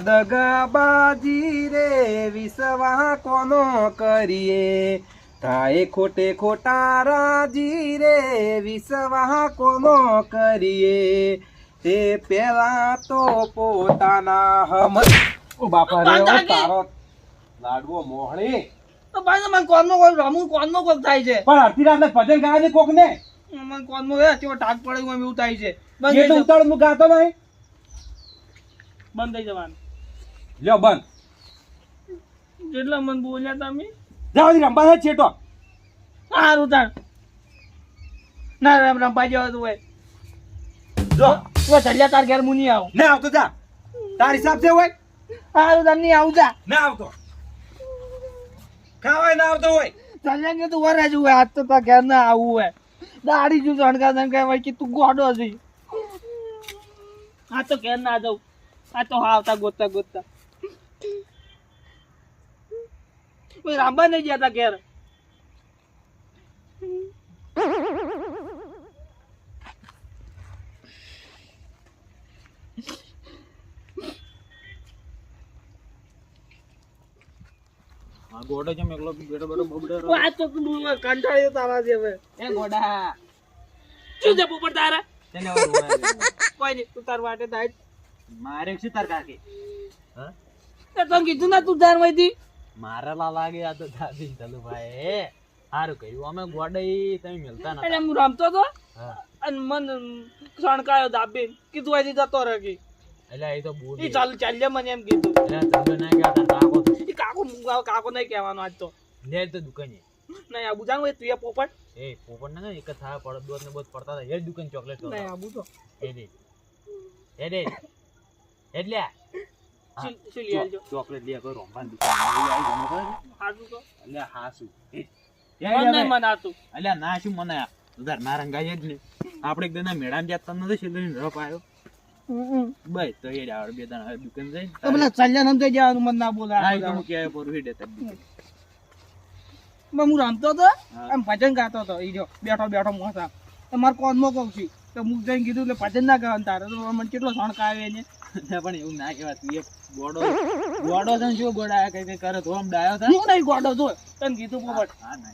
દગાબાજી રે વિશ્વા કોનો કરીએ? થાય ખોટે ખોટા રાજી રે વિશ્વા કોનો કરીએ? તે પેલા તો પોતાના હમ ઓ બાપા રે ઓ તારો લાડવો મોહણી. તો ભાઈ મને કોનનો કોઈ રમું કોનનો કોક થાય છે. પણ અડધી રાતને ભજન ગાય છે કોક ને મને કોનનો એ તેવો ટાક પડે એવું થાય છે. બંધ એ તો ઉતાળ હું ગાતો નહીં. બંધ થઈ જવાનું. લ્યો બંધ. જેટલા મન બોલ્યા તમે? જાઓ રંબા છે છેટો. સારું તાર. ના રામ રંપા જેવા તું હોય જો. તું ચલ્યા તાર ઘેર મુની આવું. ના આવતો જા. તાર હિસાબ છે હોય. સારું તાર નહીં આવું જા. ના આવતો. ખાવાય ના આવતો હોય. ચલ્યા કે તું વરે જ હોય આજ તો તાર ઘેર ના આવું હોય દાડી જુ સણકા તને હોય કે તું ગોડો છે. આ તો ઘેર ના જાઉં. આ તો આવતા ગોતતા ગોતતા. કોઈ રાંબા નહીં ગયા તા ઘેર. આ ગોડો જેમ એકલો બેઠો બેઠો બબડે આ તો કંટાળ્યો તારા હવે. એ ગોડા. શું છે પોપટ તારા? તેને. કોઈ નહીં તું તાર વાટે થાય મારે શું તાર કાકી? હા? તે કીધું ના તું ધાર વહીથી મારે લા લાગે આ તો દાદી ચાલુ ભાઈ સારું કહ્યું અમે ગોડાઈ તમે એટલે નતા. હું રમતો તો? અને મન સણકાયો દાબીન. કીધું અહીંથી જતો રહી એટલે એ તો બોલ. એ ચાલ ચાલ્યા મને એમ કીધું. એટલે તમે ના ગયા કાકો એ કાકો કાકો નહીં કહેવાનો આજ તો. લે તો દુકાને. નહીં આબુ હોય તું એ પોપટ. એ પોપટ ના એક થા પડત દોત ને બોત પડતા હતા. એ દુકાન ચોકલેટ નહીં આબુ તો. એ દે એ દે એટલે ચોકલેટ લે કોઈ તો એટલે ના શું મને ઉધાર ના રંગાય જ ને આપણે એક દિન મેળામાં જતા નથી તો રપ આવ્યો બસ તો એ બે દાણા દુકાન જઈને તો પેલા ચાલ્યા સમજાઈ જવાનું મન ના બોલે હા, હું કહેવાય પર હેડે તાર હું રમતો હતો હા. એમ ભજન ગાતો હતો એ જો બેઠો બેઠો મોસા તમારે કોન કહું છું. તો હું જઈને કીધું એટલે ભજન ના ગાવાનું તારે. તો મને કેટલો સણકા આવે એને. પણ એવું ના કહેવાય. તું ગોડો ગોડો છે શું ગોડા? કઈ કઈ કરે તો આમ ડાયો થાય હું નહીં ગોડો જો તને કીધું પોપટ હા ના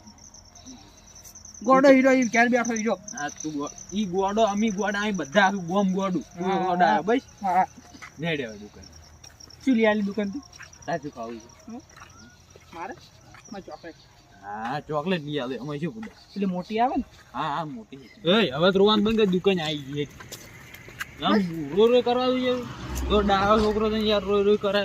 ગોડો હીરો ઈ ઘેર બેઠો હીરો. હા તું ઈ ગોડો અમી ગોડા અહીં બધા આખું ગોમ ગોડું. તું ગોડા બસ. હા નેડે હોય દુકાન. શું લઈ આલી દુકાનથી? સાચું ખાવું છે? મારે? મારે ચોકલેટ. હા ચોકલેટ લઈ આવે. અમે શું પૂછે એટલે મોટી આવે ને? હા હા મોટી. એ હવે રોવાન રોવાનું બંધ કરી દુકાન આવી ગઈ આમ રોય રો કરવા જોઈએ તો ડાયો છોકરો છે યાર રોય રોય કરે.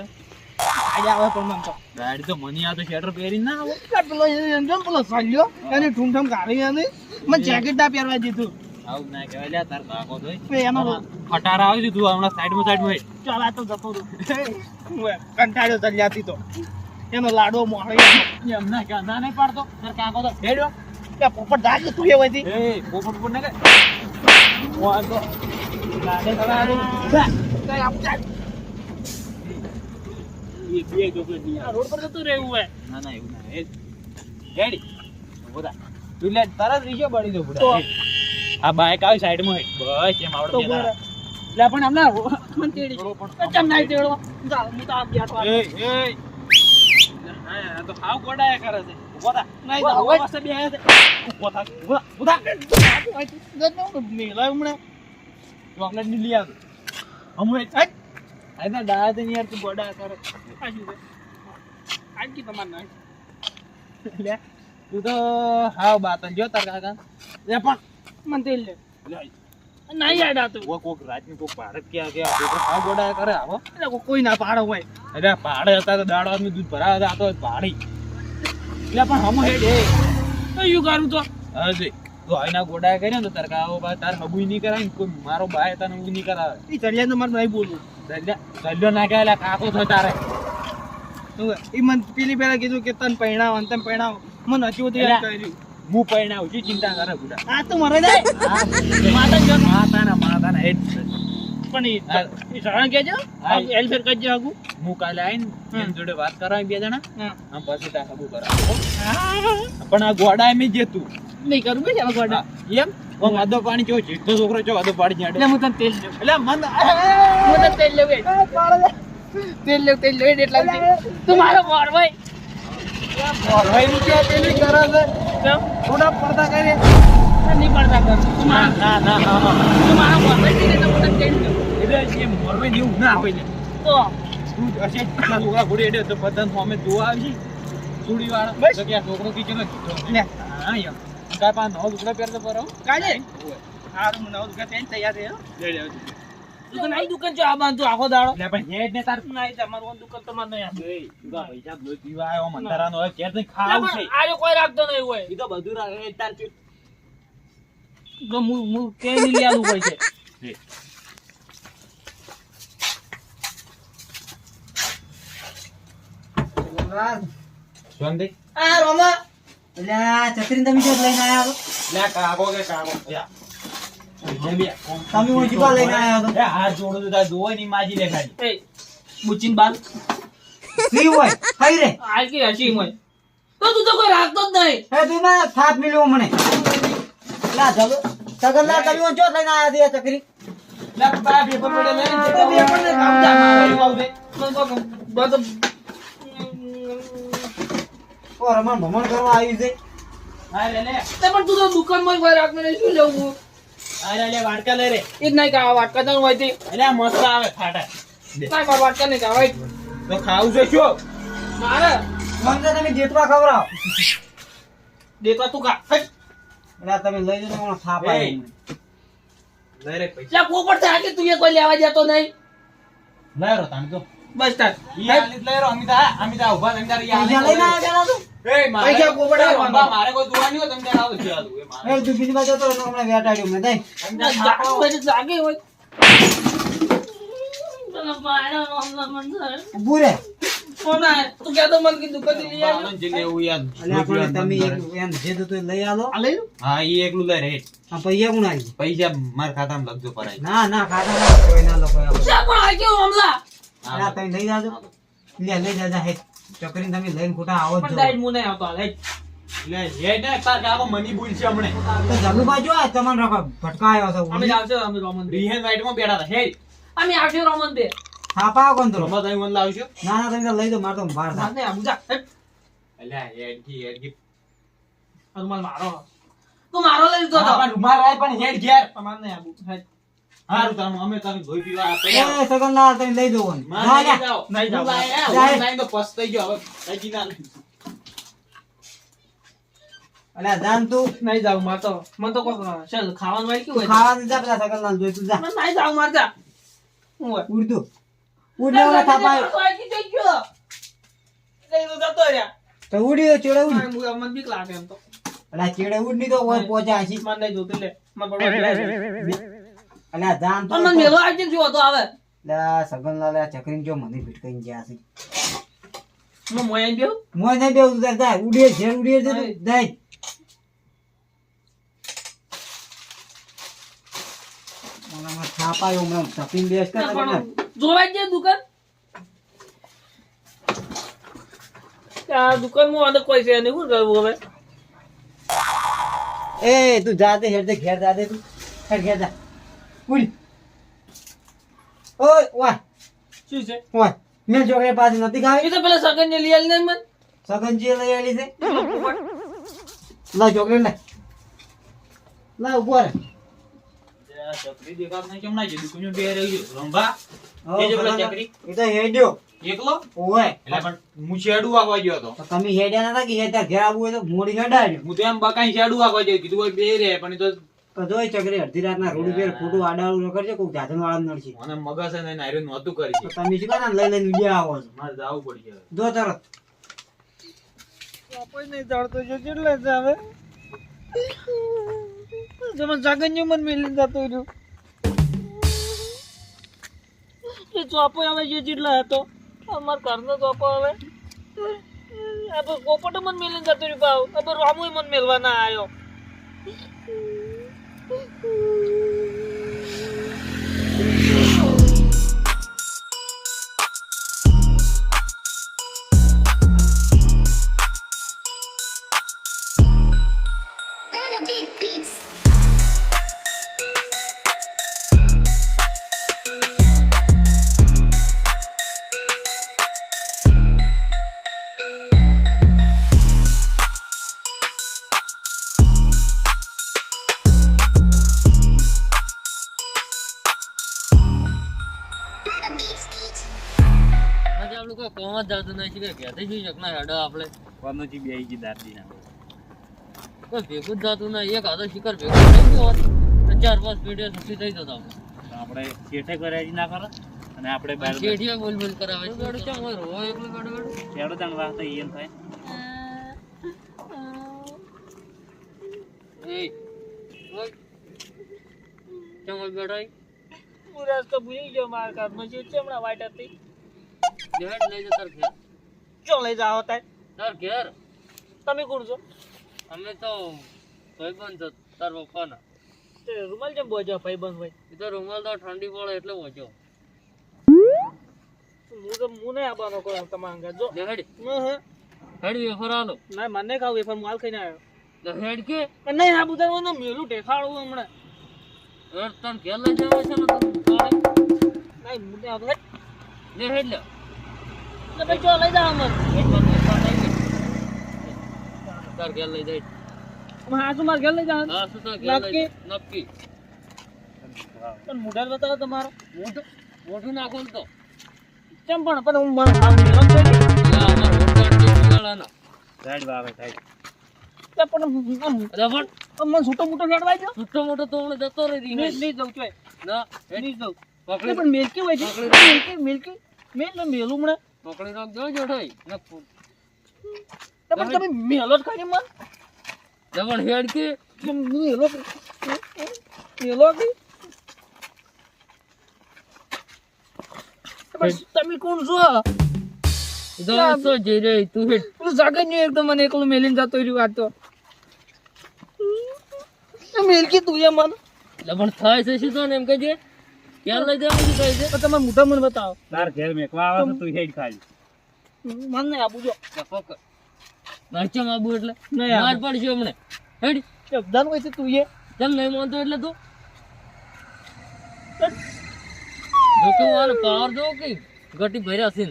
આજે આવે પણ મન તો. ગાડી તો મની આ તો શેટર પહેરી ના આવો. આ પેલો એમ જો ને પેલો સલ્યો? એની કાઢી એને મને જેકેટ ના પહેરવા દીધું. આવું ના કહેવાય. લ્યા તાર કાકો તો એનો ખટારા આવી તું હમણાં સાઈડમાં સાઈડમાં ચાલ આ તો જતો કંટાળ્યો ચલ્યાથી તો. એનો લાડો મોહળી એમ ના નહીં પાડતો. તાર કાકો તો હેડ્યો. પોપટ દાગ તું એ વધી. પોપટ પોપટ ના આ ના ના ના બોલા બાઈક આવી સાઈડમાં એમ આવડે તો બે બોલે. દાડા. લે પણ કરે છે ઊભો થા નહીં ઊભો થા, જાવ, ઊભો થા, બે છે ઊભો થા ઊભો થા, ઊભો થા મેલા ચોકલેટની લઈ આવ. હમું એ આ તો ડાયા તો યાર તું બડા કરે આ શું છે? આજ કી તમાર ના લે તું તો હાવ બાતન જો તાર કાકા. લે પણ. મન તે લે. નહીં યાદ આતું વો કોક રાજની કોક ભારત કે કે આ હાવ કરે આવો. એટલે કોઈ- ના પાડો હોય. અરે પાડે હતા તો દાડો આદમી દૂધ ભરાવે હતા તો પાડી. એટલે પણ હમ હેડ એ યું કરું તો? હજી તો આઈના ગોડા કર્યા ને તો તાર કાવો બા તાર હબુય નહીં કરાય કોઈ મારો ભાઈ તને હું નહીં કરાવે. એ ચડિયા તો મારે નહીં બોલવું દલ્યો ના કહેલા કાકો થયો તારે. હે? ઈ મને પેલી પહેલા કીધું કે તને પહેણાવ અને તને પહેણાવ મને હજુ બધું યાદ. કર્યું. હું પૈણાવું છું ચિંતા કરે બુડા આ તો મરે જાય? માતા માતાના માતાના હેડ પણ હા. હા. આગુ. હું કાલે આવીને એમ જોડે વાત કરાવી બે જણા. આમ પછી કરાવો. પણ આ ગોડા એમ જ તું નહીં કરું બે ચાલો ગોડા? એમ? આદો પાણી જો જીતો છોકરો જો આદો પાડી એટલે જાડે હું તને તેલ લેવું એટલે મન હું તને તેલ લેવું તેલ લેવ તેલ લેવ એટલા તું મારો મોર ભાઈ કરે છે? થોડા પડતા કરે નહીં પડતા કર. તું ના મારો ના ના હા, હા. તું મારો મોર ભાઈ તેને તો મને કહી દો. એટલે એ મોરભાઈ એવું ના હોય ને તો. તું હશે? છોકરા ઘોડી હેડે તો બધા સામે જોવા આવશે. સુડી વાળા તો કે છોકરો કી ચલો લે. હા યાર. કાંઈ પાંચ નવો લુગડો પહેરતો પરો કાલે હારું હું નવું દુકાન તૈયાર થયો લે લે દુકાન આઈ દુકાન જો આ બાંધો આખો દાડો. એટલે પણ હેડ ને તાર. ના તમારું દુકાન તમારે નહીં આપે. એ તું પૈસા બધું પીવા આવ્યો મંતારાનો હવે ઘેર જઈને ના, છે. પણ કોઈ રાખતો નહીં હોય. ઈ તો બધું રાખે તાર કે નહીં લેવાનું હોય છે. શાંતિ? આ રોમા. એટલે આ તમે જો લઈને આયા લે કાગો કે કાગો? જા તમે હું જીવા લઈને આયા છો? હાથ જોડું તો તાર જોવાય માજી લે એ. બુચીન બાલ. સી હોય? કઈ રે? આ કે હસી મોય તો તું તો કોઈ રાખતો જ નહીં. હે તું મિલ્યો મને. લા ચાલો. તમે જો લઈને આયા છે આ લે બા પેપર પડે લે તો ને કામ જા મારે. તો તો બધો ઓ રમણ ભમણ કરવા આવી છે. હા લે લે. તે પણ તું તો દુકાનમાં ભાઈ રાખતો નહીં શું લેવું હા? લે વાડકા લે રે. એ જ નહીં વાટકા હોય તે. મસ્ત આવે ખાટા કાંઈ મારા વાટકા નહીં કાવા તો ખાવું છે શું? મારે. મને તમે જેટવા ખવડાવો. દેતા તું ખા. એટલે તમે લઈ જજો મને થાપ એ. આવ્યો મને. લે રે પૈસા. પોપટ થાય કે તું એ કોઈ લેવા જતો નહીં. લે રો તાણ તો. બસ તાર ઈ આલી જ લે રો અમિતા અમિતા ઊભા થઈને તારી પૈસા લઈને આયા પેલા તું? એ પૈસા મારે કોઈ જોવાની હોય તમે આવો છે આલું. તું બીજી બાજુ તો હમણાં વેટાડ્યો દઈ હોય? તું મને લઈ આવજો. આનંદ જે યાદ. એટલે તમે એક- એમ જે થતું લઈ આલો. લઈ લો. હા ઈ એકલું લે રે. આ પૈયા કોણ આવી પૈસા મારા ખાતામાં લખજો પરાય ના ના ખાતા કોઈ ના લખો આ આ તમે લઈ જાજો. લે લઈ જાજા હે ચકરીને તમે લઈને ખોટા આવો જ પણ જો. ડાયટ મું નહીં આવતો હેટ. લે હેડ ને તાર કાકો મની બોલ છે હમણે. તો જલ્લુ બાજુ આ તમને રાખો ભટકા આવ્યો છે અમે આવશે અમે રોમન. રિહેન વાઇટમાં બેઠા હતા. હેડ. અમે આવશે રોમન બે. થાપા આવો કોણ તો રમા તમે મને લાવશો ના ના તમે લઈ દો મારે તો બહાર માર નહીં આવું, અલ્યા હેડ. હેડ મારો. તું મારો લઈ લીધો હા, તો પણ રૂમાલ રાય પણ હેડ ઘેર. તમારે નહીં આવું, હેટ. હારું તારું અમે તને ધોઈ પીવા આપે. એ સગનલાલ તમે લઈ દો કોણ જા. જા. નહીં જાવ. જાય. તો પસ્તાઈ ગયો. હવે કઈ ના. અલ્યા જાન તું. નહીં જાવ માર તો મને તો કોક ચાલ ખાવાનું હોય કેવું હોય? ખાવા જા પેલા સગનલાલ જોઈ તું જા. મને નહીં જાવ માર જા. હું હોય? ઉડ તું ઉડ ને લઈ ચેડે ઉડ મને મને બીક લાગે એમ તો. અલ્યા ચેડે ઉડની તો મને નહીં લે મને બરોબર જાય આ જાન તો મને મેલો આવજે જો તો આવે. અલ્યા સગનલાલ આ ચકરીન જો મને ભીટકાઈને ગયા છે. મો મોય આઈને મોય નહીં બેવું તું જાય ઉડીએ છે ઉડીએ છે તું. જાય. થાપાયો હમણાં તપીને બેસ કર જોવાય છે દુકાન. આ દુકાનમાં અંદર કોઈ છે નહીં શું કરવું હવે? એ તું જાતે હેડ દે ઘેર જાતે તું. હેડ ઘેર જા. ઉડ ઓય વાહ શું છે? વાહ મેં છોકરી પાસે નથી એ ખાવી તો પેલા સગન ને લઈ આવીને મને. સગનજી લઈ આવેલી છે. લા ચોકલેટ લે લા ઊભો રે ચકરી દેખાત નહીં કેમ ના છે દુકાન બે રહી રંભા એ જે પેલા ચકરી? એ તો હેડ્યો. એકલો? ઓય. એટલે પણ હું શેડું વાગવા ગયો હતો. તો તમે હેડ્યા નતા કે હેડ્યા ઘેર આવવું હોય તો મોડી હેડાડ્યો હું તો એમ બકાઈ શેડું વાગવા ગયો કીધું બે રે પણ તો તો જોઈ ચકરી અડધી રાતના રોડ ઉપર ખોટું આડાળું ન કરજો કોઈ જાજન વાળા નડશે. મને મગજ છે ને નાયરું નહોતું કરી તો તમે શું કહો લઈ લઈને ઉડ્યા આવો છો. મારે જાવું પડી હવે. જો તરત. કોઈ નહીં જાણતો જો કેટલે જાગન્યું મને જતો રહ્યું. એ ચોપો હવે જે જેટલા હતો. અમાર ઘરનો ચોપો હવે. આ પોપટો મન મેલી જતો રહ્યું ભાવ. હવે રામુ મન મેલવાના આવ્યો. જ જાતું નહીં કે ઘેરથી શું શકના હેડો આપણે. કોનોથી બેહી ગઈ દાદી ના કોઈ ભેગું જ જાતું એક હાથો શિખર ભેગું થઈ હોત તો ચાર પાંચ પેઢીઓ સુખી થઈ જતા આપણે. આપણે શેઠે કર્યા ના કરે અને આપણે બહાર શેઠિયા બોલ બોલ કરાવે છે. ગાડું ચમ હોય? રોવા એકલું ગાડું ગાડું ખેડો તણ વાત એમ થાય. એ ઓય. ચમ હોય બેઠા હું રસ્તો ભૂલી ગયો મારા કારમાં જે છે હમણાં વાઈટ હતી લેટ લઈ જા તાર ઘેર ચો લઈ જાવ તાર? તાર ઘેર? તમે કોણ છો? અમે તો ભાઈબંધ છો તાર પપ્પાના. તે રૂમાલ જેમ બોજો ભાઈબંધ ભાઈ? એ તો રૂમાલ તો ઠંડી પડે એટલે બોજો હું તો મુને આવવાનો કોઈ તમારા અંગા જો. હેડ. હેડ વેફર આલો. ના મને ખાવ વેફર માલ ખાઈને આવ્યો. હેડ કે. નહીં આ બધા મેલું ટેખાડું હમણાં. તને ઘેર લઈ જવા છે ને નહીં મુને આવતો હેડ. લે હેડ લે. લે ભાઈ લઈ જા અમર? હેડ પર વેફર લઈ તાર ઘેર લઈ જાય. હા માર ઘેર લઈ જા હા તાર ઘેર લઈ નક્કી? પણ મોઢા બતાવો તમારો. મોઢું મોઢું નાખો તો. કેમ પણ? પણ હું મને આમ મેલમ થઈ ગઈ યા અમાર હોટલ સાઈડ વાવે સાઈડ પણ આમ રબડ મને છૂટો મોટો લડવાઈ છે છૂટો મોટો તો હું જતો રહી નહીં નહીં જઉં ચોય ના નહીં જઉં પણ મેલકી હોય છે. મેલકી મેલ ને મેલું હમણાં. પકડી રાખજો જોઠાઈ પણ તમે મેલો ખાલી મન જવણ હેડ કે? મેલો? મેલો કે? તમે કોણ છો? તો જઈ રહી તું હેડ. તું જાગે નહીં એકદમ મને એકલું મેલીને જતો રહ્યું આ તો. મેલકી તું એ મન? લબણ થાય છે શું તો એમ કહેજે ક્યાં લઈ જવાનું શું છે તમે મોઢા મને બતાવો. તાર ઘેર મેકવા આવે છે તું હેડ ખાલી. મન નહીં આપું જો. પકડ નાચમ આબુ એટલે? નહીં માર પડશે હમણે. હેડ. શબ્દાન હોય છે તું એ. ચમ નહીં માનતો એટલે તું? જો કે મારે પાવર દો કે ગટી ભર્યા છે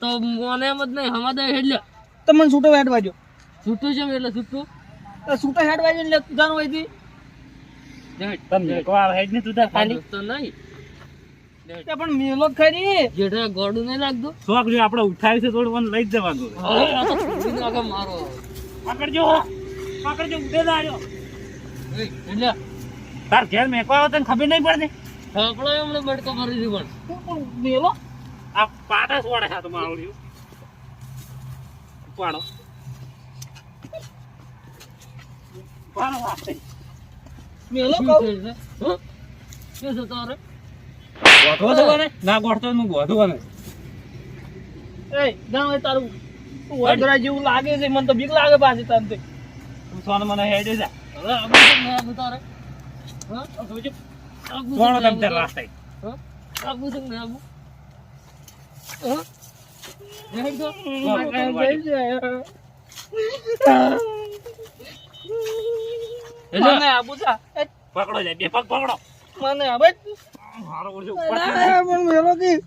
તો મને એમ જ નહીં હવા દે હેડ તમને છૂટો હેડ વાજો છૂટું છે એટલે છૂટું છૂટો હેડ વાજો એટલે જાણ હોય થી તમ મેકવા આવે ને તું તાર ખાલી તો નહીં. પણ મેલો જ ખરી. જેઠા ગોડું નહીં લાગતું. શોખ જો આપણે ઉઠાવી છે થોડું મને લઈ જ જવાનું મારો. પકડજો પકડજો ઉડે એટલે તાર ઘેર મેકવા આવે તને ખબર નહીં પડતી? આપણો એમણે બટકો ભરી દીધો પણ. મેલો? આ પાટા સોડે હાથમાં આવડ્યું ઉપાડો. ઉપાડો વાતે. મેલો કહું? ગોઠવો છો કોને? ના. ગોઠતો નું ગોઠવો કોને એ ના તારું વડરા જેવું લાગે છે. મને તો બીક લાગે પાછી તને તે. તું સોન મને હેડે જા. હવે તો તારે? હા? આબુ જો કોણ તમ રાસ્તે હા? આબુ તો ના આબુ હા? જય તો. જય. મને આબુ. એ પકડો જાય બે પગ પકડો. મને આબે મારો ઓછો ના, પણ મેલો કી.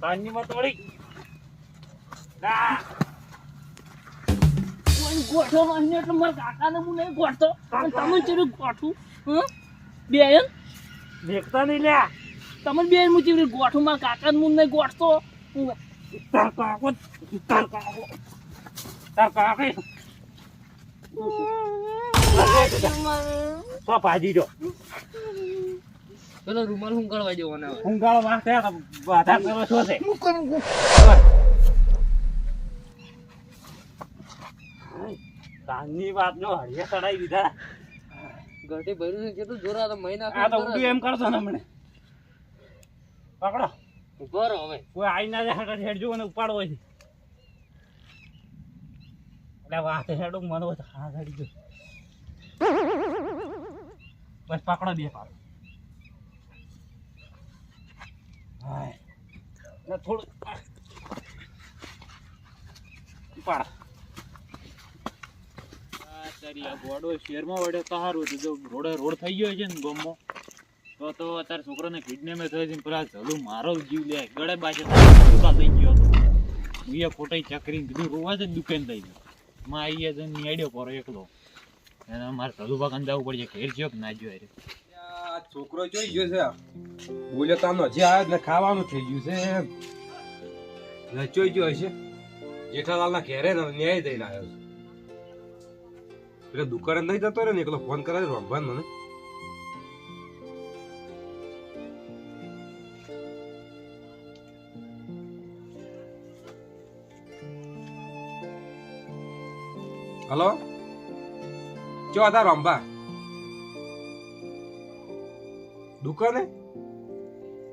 તાની માં તોડી ના. કોઈ ગોઠો નહીં એટલે મારા કાકાને હું નહીં ગોઠતો. તમે ચેવી ગોઠું હં? બેન દેખતા નહીં લ્યા. તમે બેન હું ચેવી ગોઠું? મારા કાકાને હું નહીં ગોઠતો. તાર કાકો તાર કાકો. તાર કાકે. તો ભાજી જો. પેલો રૂમાલ હું કરવા જવાનો હું ગાળો થયા બાધા કરો શું છે? કાનની વાત નો હળિયા ચડાઈ દીધા. ઘરથી ભર્યું છે કેટલું જોરા તો મહિના આ તો ઉડી એમ કરશો ને હમણે. પકડો. બરો હવે. કોઈ આઈ ના જાય હેડ જો અને ઉપાડો હોય એટલે વાત હેડો, મને તો હા ગાડી જો બસ પકડો બે પાડો. ને થોડું આ ગોડો શેરમાં વડે તો સારું જો રોડે રોડ થઈ ગયો છે ને ગમો તો તો અત્યારે છોકરાને કિડનેમે થયો છે પેલા ઝલુ મારો જીવ લે. ગળે બાજુ થઈ ગયો હતો. હું એ ખોટાઈ ચકરી કીધું દુકાન થઈ ગયો. માં આવીએ તો નિયાડ્યો પરો એકલો. એને મારે ઝલુ બાગાન જવું પડશે ઘેર જ્યો ના જ્યો અરે છોકરો જોઈ ગયો છે બોલે તો જે આવ્યો ને ખાવાનું થઈ ગયું છે લચોઈ ગયો હશે. જેઠાલાલના ઘેરે ન્યાય દઈને આવ્યો છે. એટલે દુકાને નહીં જતો રે ને, એકલો ફોન કરે રમવાન મને હલો ચો હતા રંભા દુકાને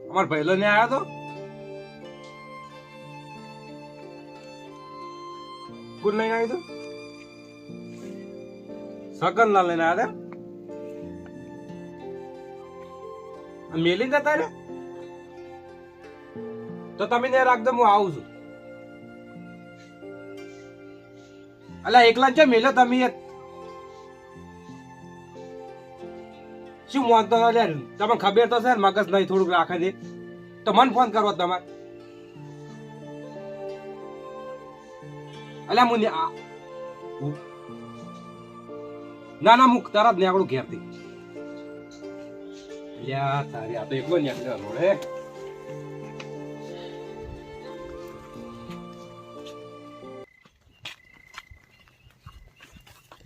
અમાર ભાઈલો ને આવ્યો તો કોણ લઈને આવ્યું હતું સગન લાલ લઈને આવ્યા હતા મેલી જતા રે તો તમે ને રાખજો હું આવું છું અલા, એકલા છે મેલો તમે શું ન લે તમને ખબર તો છે ને, મગજ નહીં, થોડુંક રાખે દે તો મને ફોન કરો તમારે. અલ્યા મુની આ ના ના, હું તરત નીકળું ઘેરથી. લ્યા તારી આ તો એકલો નીકળ્યો રોડે.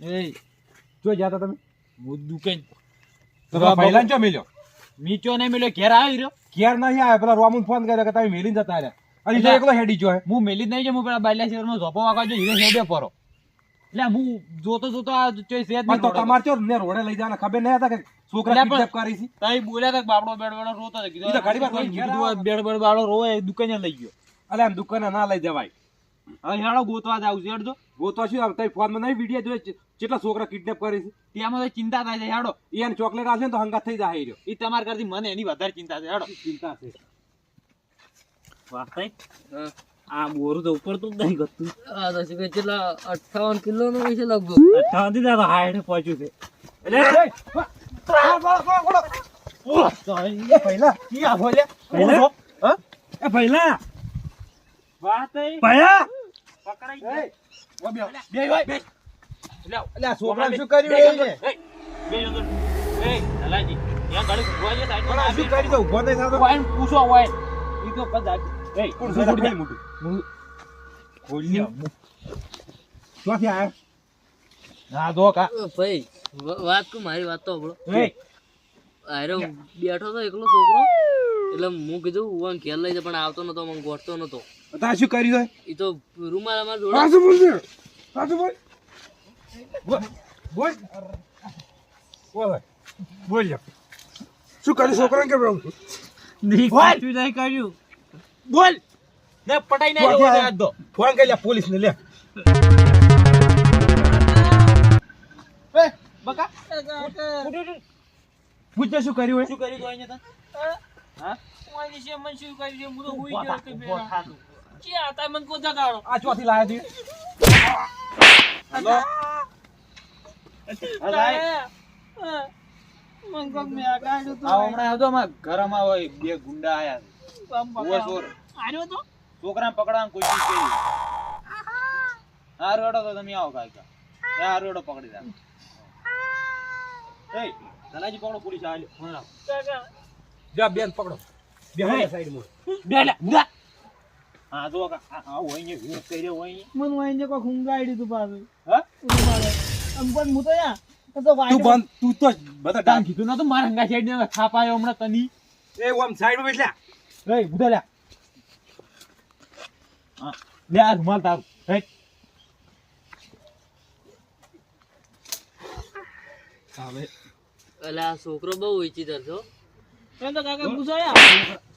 એ જો જ્યાં તમે. હું દુકાન. તો પહેલા ચો મેલ્યો? મીચો ને મેલ્યો. ઘેર આવી રહ્યો. ઘેર નહીં આવ્યો. પેલા રોમન ફોન કર્યો કે તમે મેલી જતા રહ્યા. અને તો એકલો હેડી જો હું. મેલી જ નહીં છે હું પેલા બાયલા શહેરમાં ઝોપો વાગવા જો હીરે હેડે પરો. એટલે હું જોતો જોતો આ ચોઈ સેજ તો તમારે ચો ને રોડે લઈ જવાના? ખબર નહીં હતા કે છોકરા અલ્યા કરી છે તઈ બોલ્યા તા બાપડો બેડ બેડો રોતો હતો. કીધું તો ઘડી વાર કીધું ઘેર બેડ બેડ બાળો રોવે દુકાને લઈ ગયો. અલે આમ દુકાને ના લઈ જવાય. હવે હેડો ગોતવા જાવ છે હેડજો. ગોતો શું ફોન તમે ફોનમાં નહીં વીડિયો છે? કેટલા છોકરા કિડનેપ કરે છે? ત્યાંમાં તો ચિંતા થાય છે હેડો. એને ચોકલેટ આવશે ને તો હંગાત થઈ જાય રહ્યો એ તમારા કરતી મને એની વધારે ચિંતા છે હેડો. ચિંતા છે? આ બોરું તો ઉપર તો નહીં ગતું. આ તો શું કેટલા અઠાવન કિલો નો છે લગભગ? અઠાવનથી હાઈડે પહોંચ્યું છે. એ પહેલા ક્યાં બોલ્યા પહેલા? હા? એ પહેલા? વાત એ પહેલા? પકડાઈ એ, બે બે ભાઈ બે. એટલે આ છોકરાને છોકરાને શું કર્યું બે એને? જણ- બે જણ- એ, દલાજી, ત્યાં ગાડી ઊભા છે, સાઈડમાં શું કરી દો ઊભો નહીં થતો? વાઈન પૂછો વાઈન. ઈ તો કદાચ એ, કોણ મોટું. મોટું ખોલ્યો ક્યાંથી આયા? હા જો કા. ભાઈ વાત કુ મારી વાત તો હંભળો એ. આયરો બેઠો તો એકલો છોકરો. એટલે હું કીધું હું ઘેર લઈ જા પણ આવતો નતો મને ગોઠતો નતો. તારે શું કર્યું એ તો રૂમાલ અમાર જોડે બોલ છે બોલ શું કર્યું છોકરાને કે બોલ કર્યું બોલ ને પટાઈ. નાખ્યો આજ ફોન કરી લે પોલીસ લે એ બકા પૂછે શું કર્યું શું કર્યું છે મન શું કર્યું દે તો હુઈ ગયો કે તું. મને કોતા કાઢો આ ચોથી લાયા ઘરમાં હોય બે ગુંડા આયા છે. ઊભો ચોર. આર્યો તો? છોકરાને પકડવાની કોશિશ કરી. હારું હેડો તો તમે આવો કાકા પકડી એ ધનાજી પકડો પોલીસ આવે કાકા. જા બેન પકડો. સાઈડમાં. હા જો કા આ આ હોય ને હું કરી રહ્યો હોય ને. મને કોક ઊંઘાડી તું પાછું. હા? રૂમાલે આમ પણ હું તો યા તો વાઈને તું બંધ તું તો બધા ડાંગ કીધું નતું મારા હંગા સાઈડ ને ખાપાયો હમણાં તની. એ ઓમ એ બુધા હા લે આ રૂમાલ તારું. હે? હવે. એટલે આ છોકરો બહુ વિચિત્ર છો એમ તો કાકા પૂછાયા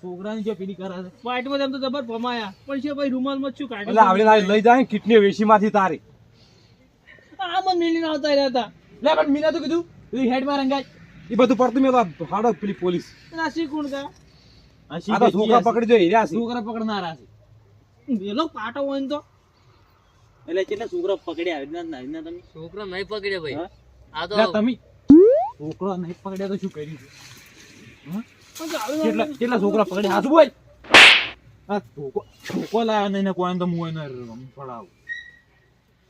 છોકરાની જે પેલી કરાશે છે. વાઈટમાં એમ તો જબર ભમાયા. પણ છે ભાઈ રૂમાલમાં શું એટલે આવડે લઈ જાય કિટની વેશીમાંથી તારી. મને આવતા રહ્યા હતા લે પણ મીના તો કીધું તું હેડમાં રંગાય એ બધું પડતું મેં તો હાડો પેલી પોલીસ ના શીખુણ કા આ તો છોકરા પકડી જોઈ રહ્યા છે છોકરા પકડનારા છે વેલો પાટો હોય તો એટલે કેટલા છોકરા પકડ્યા આવી ના ના તમે છોકરા નહીં પકડ્યા ભાઈ આ તો તમે છોકરા નહીં પકડ્યા તો શું કર્યું છે કેટલા કેટલા છોકરા પકડ્યા હાથ બોલ આ છોકો છોકો લાવ્યો નહીં ને કોઈ તો હું એને પડાવું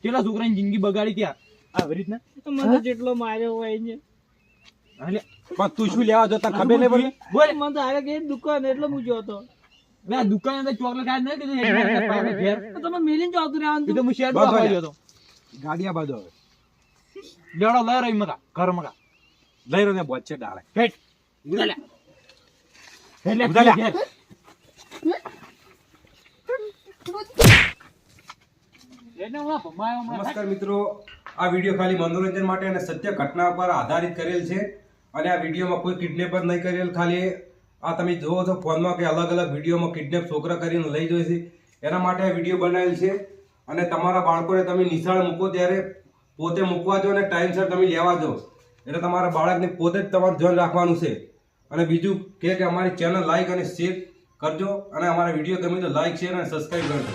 કેટલા છોકરાની જિંદગી બગાડી ત્યાં આવી રીતના? મને જેટલો માર્યો હોય ને અલે પણ તું શું લેવા જતા? ખબર નહીં પડી? બોલ. મને તો આગળ ગઈ દુકાન એટલે હું ગયો હતો. આ દુકાને ચોકલેટ ખાઈ નહીં કીધું. ઘેર. તમે મિલીને જ રહેવાનું એ હું શેર બસમાં હતો. ગાડી બાજુ હવે લેડો લઈ રહી મકા ઘર મકા લઈ રહ્યો ને બોચે ડાળે. હેડ ઉડા લે હેડ લે. ઉડા લે. ઘેર. એને હમણાં ભમાયો હમણાં. નમસ્કાર મિત્રો. આ વીડિયો ખાલી મનોરંજન માટે અને સત્ય ઘટના પર આધારિત કરેલ છે. અને આ વિડીયોમાં કોઈ કિડનેપ જ નહીં કરેલ. ખાલી આ તમે જુઓ છો ફોનમાં કે અલગ અલગ વિડીયોમાં કિડનેપ છોકરા કરીને લઈ જાય છે. એના માટે આ વીડિયો બનાવેલ છે. અને તમારા બાળકોને તમે નિશાળ મૂકો ત્યારે પોતે મૂકવા જો અને ટાઈમસર તમે લેવા જો એટલે તમારા બાળકને પોતે જ તમારું ધ્યાન રાખવાનું છે. અને બીજું કે અમારી ચેનલ લાઈક અને શેર કરજો. અને અમારા વીડિયો ગમે તો લાઈક શેર અને સબસ્ક્રાઈબ કરજો.